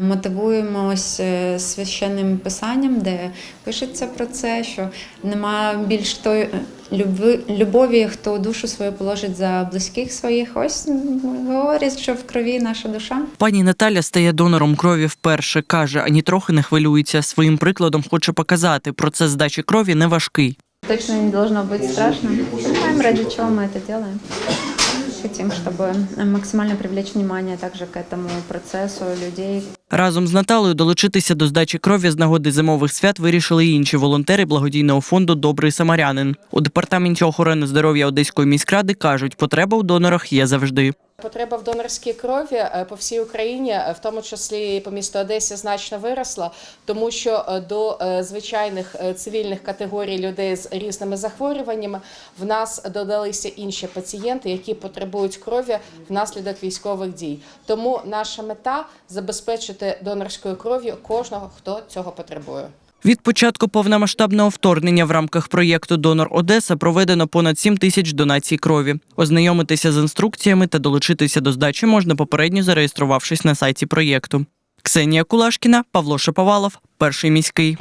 Мотивуємось е, священним писанням, де пишеться про це, що нема більш тої люби, любові, хто душу свою положить за близьких своїх. Ось м, говорять, що в крові наша душа. Пані Наталя стає донором крові вперше. каже, ані трохи не хвилюється. Своїм прикладом хоче показати, процес здачі крові не важкий. Точно не должно быть страшно. Понимаем, ради чего мы это делаем. Хотим, чтобы максимально привлечь внимание также к этому процессу людей, Разом з Наталою долучитися до здачі крові з нагоди зимових свят вирішили й інші волонтери благодійного фонду Добрий самарянин. У департаменті охорони здоров'я Одеської міськради кажуть, потреба у донорах є завжди. Потреба в донорській крові е, по всій Україні, е, в тому числі і по місту Одесі, значно виросла, тому що е, до звичайних цивільних категорій людей з різними захворюваннями в нас додалися інші пацієнти, які потребують крові внаслідок військових дій. Тому наша мета забезпечити донорською кров'ю кожного, хто цього потребує. Від початку повномасштабного вторгнення в рамках проєкту Донор Одеса проведено понад 7 тисяч донацій крові. Ознайомитися з інструкціями та долучитися до здачі можна попередньо зареєструвавшись на сайті проєкту. Ксенія Кулашкіна, Павло Шаповалов, перший міський.